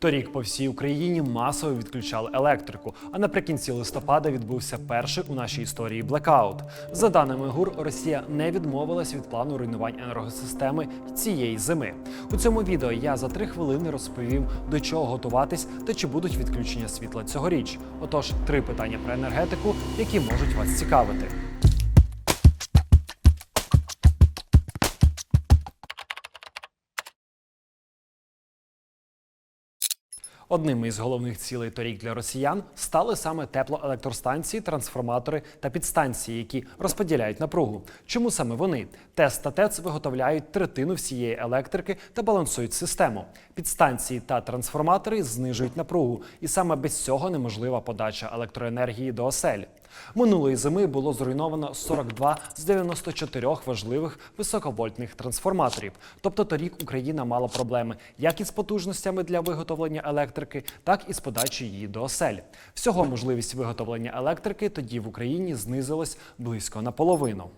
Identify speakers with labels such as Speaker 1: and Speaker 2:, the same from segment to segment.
Speaker 1: Торік по всій Україні масово відключали електрику. А наприкінці листопада відбувся перший у нашій історії блекаут. За даними ГУР, Росія не відмовилась від плану руйнувань енергосистеми цієї зими. У цьому відео я за три хвилини розповім, до чого готуватись та чи будуть відключення світла цьогоріч. Отож, три питання про енергетику, які можуть вас цікавити. Одним із головних цілей торік для росіян стали саме теплоелектростанції, трансформатори та підстанції, які розподіляють напругу. Чому саме вони? ТЕС та ТЕЦ виготовляють третину всієї електрики та балансують систему. Підстанції та трансформатори знижують напругу, і саме без цього неможлива подача електроенергії до осель. Минулої зими було зруйновано 42 з 94 важливих високовольтних трансформаторів. Тобто торік Україна мала проблеми як із потужностями для виготовлення електрики, так і з подачі її до осель. Всього можливість виготовлення електрики тоді в Україні знизилась близько наполовину.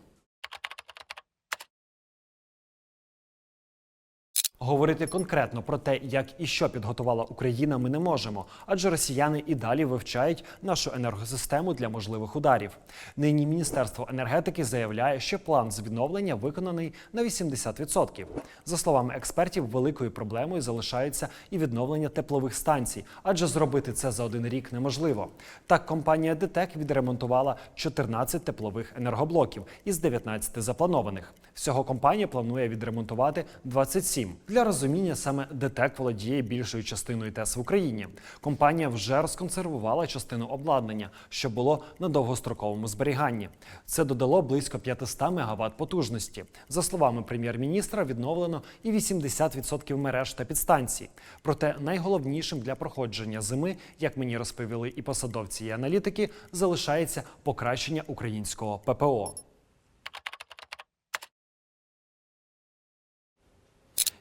Speaker 1: Говорити конкретно про те, як і що підготувала Україна, ми не можемо, адже росіяни і далі вивчають нашу енергосистему для можливих ударів. Нині Міністерство енергетики заявляє, що план з відновлення виконаний на 80%. За словами експертів, великою проблемою залишається і відновлення теплових станцій, адже зробити це за один рік неможливо. Так, компанія ДТЕК відремонтувала 14 теплових енергоблоків із 19 запланованих. Всього компанія планує відремонтувати 27. Для розуміння саме ДТЕК володіє більшою частиною ТЕС в Україні. Компанія вже розконсервувала частину обладнання, що було на довгостроковому зберіганні. Це додало близько 500 МВт потужності. За словами прем'єр-міністра, відновлено і 80% мереж та підстанцій. Проте найголовнішим для проходження зими, як мені розповіли і посадовці, і аналітики, залишається покращення українського ППО.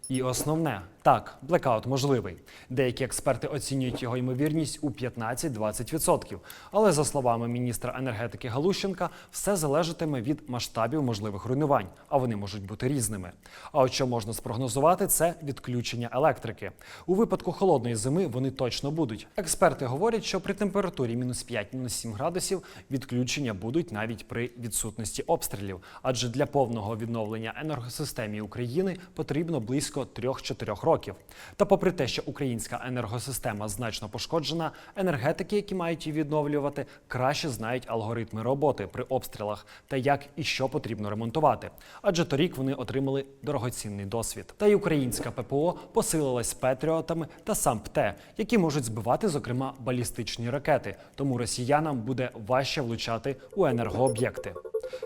Speaker 1: І основне, так, блекаут можливий. Деякі експерти оцінюють його ймовірність у 15-20%. Але за словами міністра енергетики Галущенка, все залежатиме від масштабів можливих руйнувань, а вони можуть бути різними. А от що можна спрогнозувати, це відключення електрики. У випадку холодної зими вони точно будуть. Експерти говорять, що при температурі мінус 5 мінус 7 градусів відключення будуть навіть при відсутності обстрілів. Адже для повного відновлення енергосистемі України потрібно близько 3-4 років. Та попри те, що українська енергосистема значно пошкоджена, енергетики, які мають її відновлювати, краще знають алгоритми роботи при обстрілах та як і що потрібно ремонтувати. Адже торік вони отримали дорогоцінний досвід. Та й українська ППО посилилась патріотами та САМПТЕ, які можуть збивати, зокрема, балістичні ракети. Тому росіянам буде важче влучати у енергооб'єкти.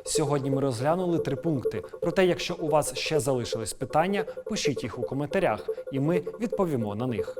Speaker 1: Сьогодні ми розглянули три пункти. Проте, якщо у вас ще залишились питання, пишіть їх у коментарях, і ми відповімо на них.